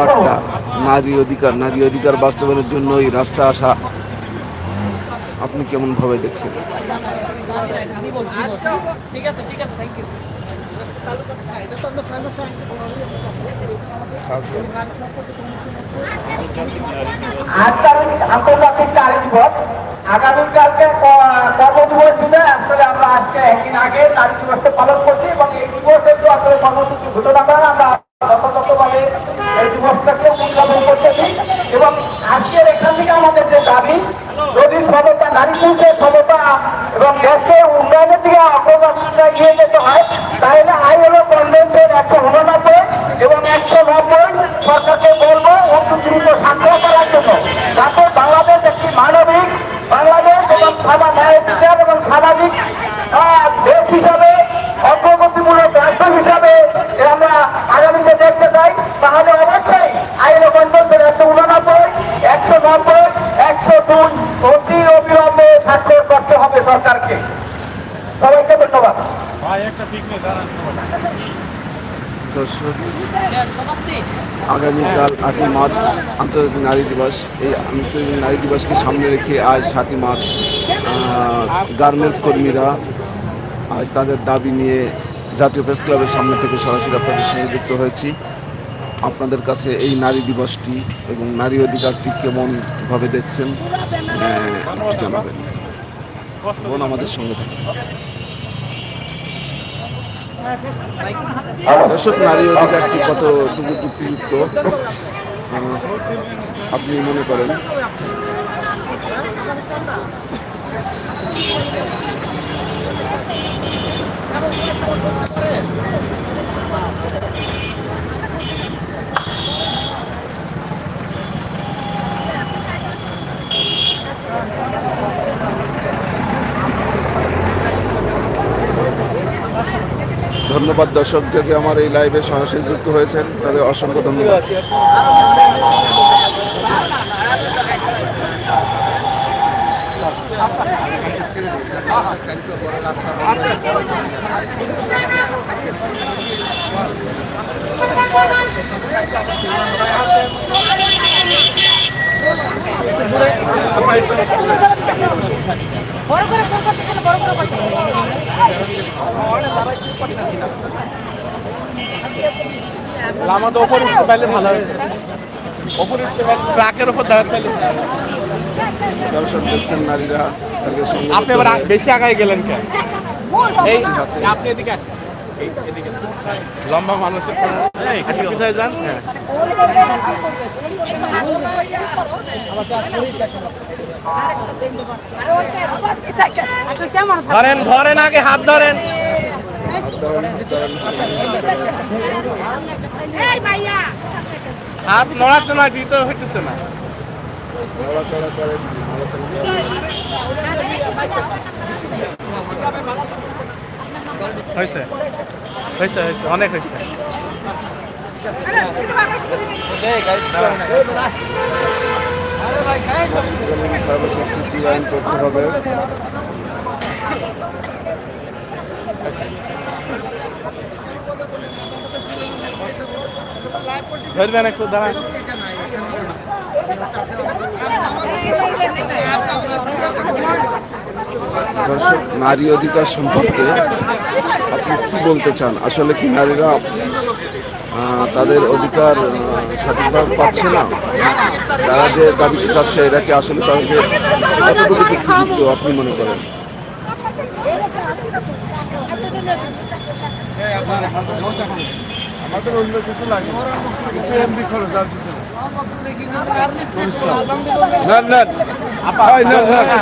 অধিকারটা নারী অধিকার নারী অধিকার বাস্তবায়নের জন্য এই রাস্তা আসা, আপনি কেমন ভাবে দেখছেন দিবস আগামীকালকে কর্মদিবস দিনে আসলে আমরা আজকে একদিন আগে নারী দিবসটা পালন করছি এবং এই দিবসের তো আসলে কর্মসূচি ঘোষণা করে আমরা এবং দর্শক আগামীকাল আটই মার্চ আন্তর্জাতিক নারী দিবস। এই আন্তর্জাতিক নারী দিবসকে সামনে রেখে আজ সাতই মার্চ গার্মেন্টস কর্মীরা আজ তাদের দাবি নিয়ে জাতীয় প্রেস ক্লাবের সামনে থেকে সরাসরি আপনাদের সঙ্গে যুক্ত হয়েছি। আপনাদের কাছে এই নারী দিবসটি এবং নারী অধিকারটি কেমনভাবে দেখছেন জানাবেন। বোন আমাদের সঙ্গে থাকুন। দর্শক নারী অধিকারটি কতটুকু যুক্তিযুক্ত? আপনি মনে করেন? ধন্যবাদ দর্শক থেকে আমার এই লাইভে সরাসরি যুক্ত হয়েছেন তাদের অসংখ্য ধন্যবাদ। বড় করে ফোন করতে গেলে বড় করে করতে হবে। আমাদের ওপর উঠতে পারলে ভালো হয়েছে ওপর উঠতে পারলে ট্রাকের ওপর দাঁড়াতে পারলে দর্শক দেখছেন নারীরা আপনি এবার বেশি আগায় গেলেন কেন? এই আপনি এদিকে আসেন। লম্বা মানুষের পিছায় যান। হ্যাঁ। ধরেন ধরেন আগে হাত ধরেন। হাত নড়াতে না দিতে হইতেছে না। হয়েছে হয়েছে হয়েছে অনেক হয়েছে সর্বশেষ সিটি লাইন করতে হবে। ধরবেন একটু দাঁড়ান। দর্শক নারী অধিকার সম্পর্কে আপনি কি বলতে চান? আসলে কি নারীরা তাদের অধিকার সঠিকভাবে পাচ্ছে না? তারা যে দাবিতে চাচ্ছে এটা কি আসলে তাদের কতটুকু যুক্তিযুক্ত আপনি মনে করেন? আমাদের অন্য কিছু লাগে এমনি খরচ আর কিছু না না না না না।